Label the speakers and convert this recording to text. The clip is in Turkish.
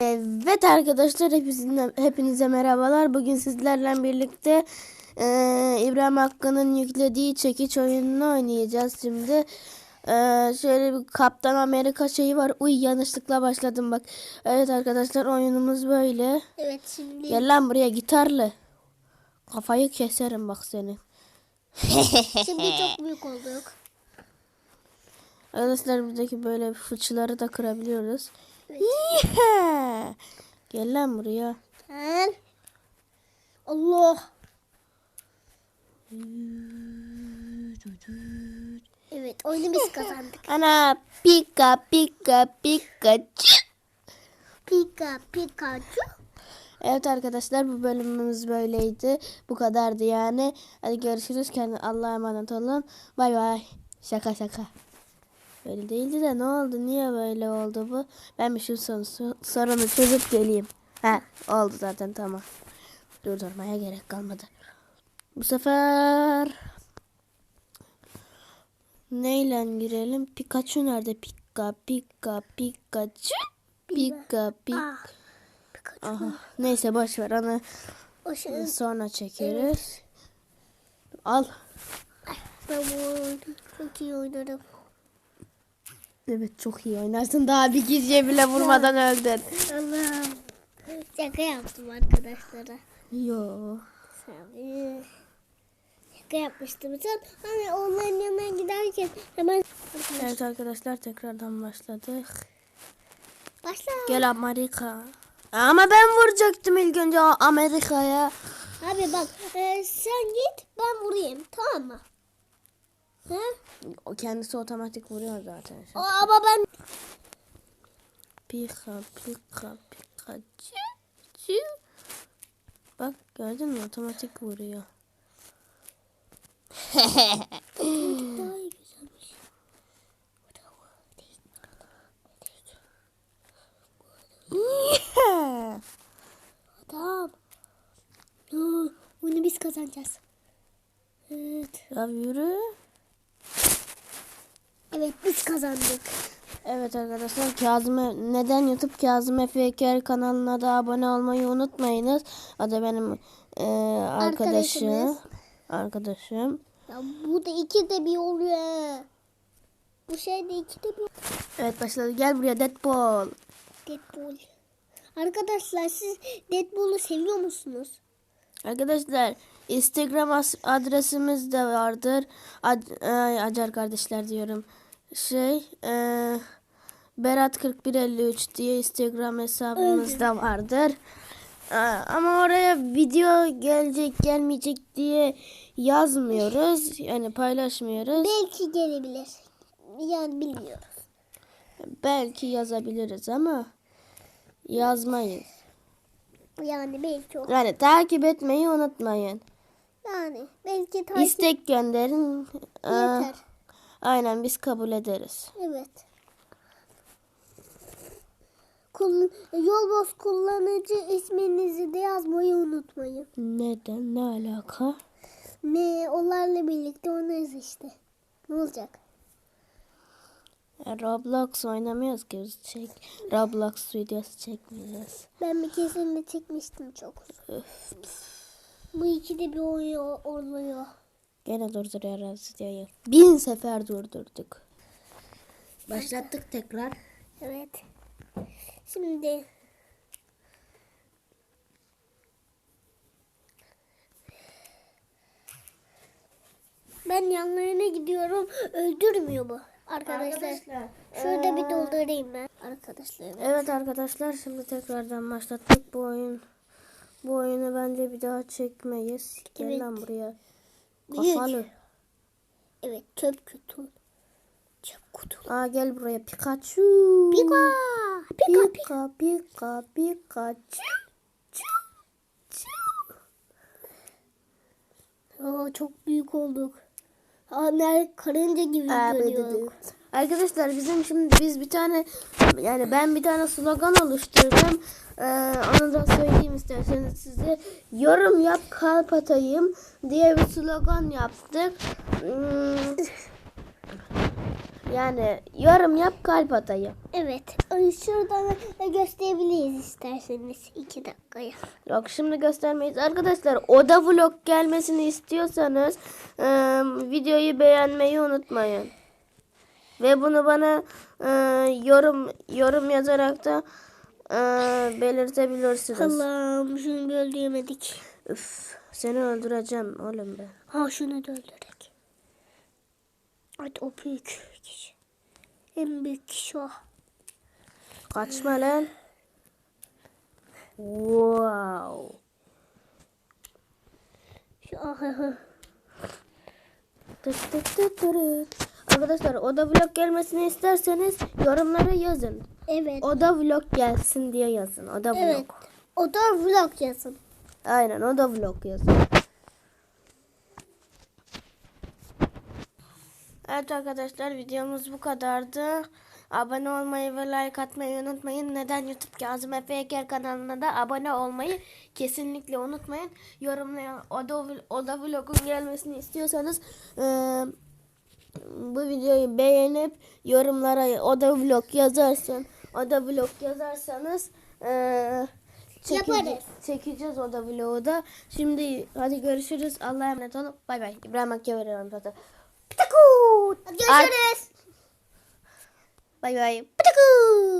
Speaker 1: Evet arkadaşlar hepinize, hepinize merhabalar. Bugün sizlerle birlikte eee, İbrahim Hakkı'nın yüklediği çekiç oyununu oynayacağız şimdi. Eee, şöyle bir Kaptan Amerika şeyi var. Uy yanlışlıkla başladım bak. Evet arkadaşlar oyunumuz böyle.
Speaker 2: Evet şimdi
Speaker 1: Gel lan buraya gitarlı. Kafayı keserim bak seni.
Speaker 2: şimdi çok büyük olduk.
Speaker 1: Arkadaşlar buradaki böyle fıçıları da kırabiliyoruz. Yeah! Gel lan buraya.
Speaker 2: Gel. Allah. Evet oyunu biz kazandık.
Speaker 1: Ana pika pika pikachu.
Speaker 2: Pika Pikachu.
Speaker 1: Evet arkadaşlar bu bölümümüz böyleydi. Bu kadardı yani. Hadi görüşürüz. Kendine Allah'a emanet olun. Bay bay. Şaka şaka. Böyle değildi de ne oldu? Niye böyle oldu bu? Ben bir şu son, sorunu çözüp geleyim. Ha oldu zaten tamam. Durdurmaya gerek kalmadı. Bu sefer neyle girelim? Pikachu nerede? Pika pika Pikachu. Pika pika.
Speaker 2: Ah.
Speaker 1: Aha. Neyse boş ver onu
Speaker 2: şey
Speaker 1: sonra çekeriz. Al.
Speaker 2: ben bu oyunu çok iyi oynarım.
Speaker 1: Evet çok iyi oynarsın. Daha bir kişiye bile vurmadan öldün.
Speaker 2: Allah'ım. Şaka yaptım arkadaşlara.
Speaker 1: Yo.
Speaker 2: Tabii. Şaka yapmıştım. Sen hani onların yanına giderken hemen
Speaker 1: Evet arkadaşlar tekrardan başladık.
Speaker 2: başla.
Speaker 1: Gel Amerika. Ama ben vuracaktım ilk önce Amerika'ya.
Speaker 2: Abi bak e, sen git ben vurayım tamam mı? He?
Speaker 1: O kendisi otomatik vuruyor zaten.
Speaker 2: O, ama ben
Speaker 1: Pika pika Pikachu. Bak gördün mü otomatik vuruyor.
Speaker 2: Oo, Bunu biz kazanacağız. Evet.
Speaker 1: Ya yürü.
Speaker 2: Evet biz kazandık.
Speaker 1: Evet arkadaşlar Kazım neden YouTube Kazım Efe kanalına da abone olmayı unutmayınız. O da benim e, arkadaşım. Arkadaşım.
Speaker 2: Ya bu da iki de bir oluyor. Bu şey de iki de bir
Speaker 1: Evet başladı. Gel buraya Deadpool.
Speaker 2: Deadpool. Arkadaşlar siz Deadpool'u seviyor musunuz?
Speaker 1: Arkadaşlar Instagram adresimiz de vardır. Ad- ay, Acar kardeşler diyorum. Şey e, Berat 4153 diye Instagram hesabımız da vardır. E, ama oraya video gelecek gelmeyecek diye yazmıyoruz. Yani paylaşmıyoruz.
Speaker 2: Belki gelebilir. Yani bilmiyoruz.
Speaker 1: Belki yazabiliriz ama yazmayız.
Speaker 2: Yani belki o.
Speaker 1: Yani takip etmeyi unutmayın.
Speaker 2: Yani belki takip
Speaker 1: İstek gönderin. E,
Speaker 2: yeter.
Speaker 1: Aynen biz kabul ederiz.
Speaker 2: Evet. Kul yol boz kullanıcı isminizi de yazmayı unutmayın.
Speaker 1: Neden? Ne alaka?
Speaker 2: Ne onlarla birlikte oynarız işte. Ne olacak?
Speaker 1: Ya Roblox oynamıyoruz ki biz çek. Roblox videosu çekmeyeceğiz.
Speaker 2: Ben bir keresinde çekmiştim çok. Bu ikide bir oluyor. oluyor.
Speaker 1: Gene durduruyoruz videoyu. Bin sefer durdurduk. Başlattık tekrar.
Speaker 2: Evet. Şimdi ben yanlarına gidiyorum. Öldürmüyor bu. Arkadaşlar. Şurada bir doldurayım ben. Arkadaşlar.
Speaker 1: Evet arkadaşlar şimdi tekrardan başlattık bu oyun. Bu oyunu bence bir daha çekmeyiz. Gel
Speaker 2: Evet.
Speaker 1: lan buraya.
Speaker 2: Büyük.
Speaker 1: Kafalı.
Speaker 2: Evet çöp kutu. Çöp kutu.
Speaker 1: Aa gel buraya Pikachu.
Speaker 2: Pika. Pika.
Speaker 1: Pika pika Pikachu.
Speaker 2: Aa, çok büyük olduk. Aa, ner karınca gibi görüyorum.
Speaker 1: Arkadaşlar bizim şimdi biz bir tane yani ben bir tane slogan oluşturdum. Ee, onu da söyleyeyim isterseniz size. Yorum yap kalp atayım diye bir slogan yaptık. Hmm, Yani yorum yap kalp atayım.
Speaker 2: Evet. Şuradan da gösterebiliriz isterseniz. iki dakikaya.
Speaker 1: Yok şimdi göstermeyiz. Arkadaşlar oda vlog gelmesini istiyorsanız e, videoyu beğenmeyi unutmayın. Ve bunu bana e, yorum yorum yazarak da e, belirtebilirsiniz.
Speaker 2: Allah'ım şunu bir öldüremedik.
Speaker 1: Üf, seni öldüreceğim oğlum be.
Speaker 2: Ha şunu da öldürdük. Hadi o büyük kişi. En büyük kişi o.
Speaker 1: Kaçma lan. Wow.
Speaker 2: Şu ahı.
Speaker 1: Tıt tıt tıt tırıt. Arkadaşlar oda vlog gelmesini isterseniz yorumlara yazın.
Speaker 2: Evet.
Speaker 1: Oda vlog gelsin diye yazın. Oda vlog.
Speaker 2: Evet. O da vlog yazın.
Speaker 1: Aynen o da vlog yazın. Evet arkadaşlar videomuz bu kadardı. Abone olmayı ve like atmayı unutmayın. Neden YouTube Kazım Efe Eker kanalına da abone olmayı kesinlikle unutmayın. Yorumlayan oda, oda vlogun gelmesini istiyorsanız eee, bu videoyu beğenip yorumlara oda vlog yazarsın. Oda vlog yazarsanız
Speaker 2: Yaparız.
Speaker 1: çekeceğiz oda vlogu da. Şimdi hadi görüşürüz. Allah'a emanet olun. Bay bay. İbrahim Hakkı veriyorum zaten. Pıtıkut.
Speaker 2: Görüşürüz.
Speaker 1: Bay bay. Pıtıkut.